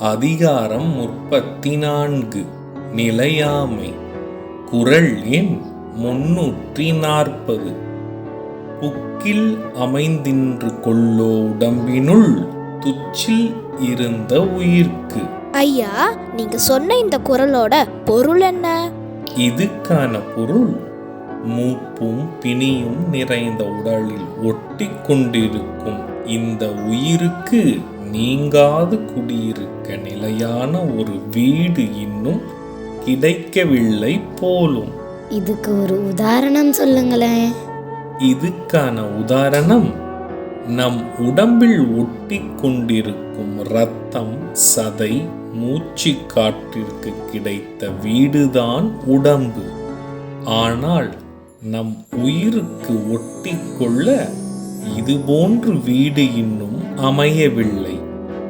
அதிகாரம் முப்பத்தி நான்கு நிலையாமை. குரல் எண் முன்னூற்றி நாற்பது புக்கில் அமைந்தின்று கொள்ளோ உடம்பினுள் துச்சில் இருந்த உயிர்க்கு. ஐயா நீங்க சொன்ன இந்த குரலோட பொருள் என்ன? இதுக்கான பொருள் மூப்பும் பிணியும் நிறைந்த உடலில் ஒட்டி கொண்டிருக்கும் இந்த உயிருக்கு நீங்காது குடியிருக்க நிலையான ஒரு வீடு இன்னும் கிடைக்கவில்லை போலும். இதுக்கு ஒரு உதாரணம் சொல்லுங்களேன். இதுக்கான உதாரணம் நம் உடம்பில் ஒட்டி கொண்டிருக்கும் இரத்தம் சதை மூச்சு காற்றிற்கு கிடைத்த வீடுதான் உடம்பு. ஆனால் நம் உயிருக்கு ஒட்டிக்கொள்ள இதுபோன்று வீடு இன்னும் அமையவில்லை.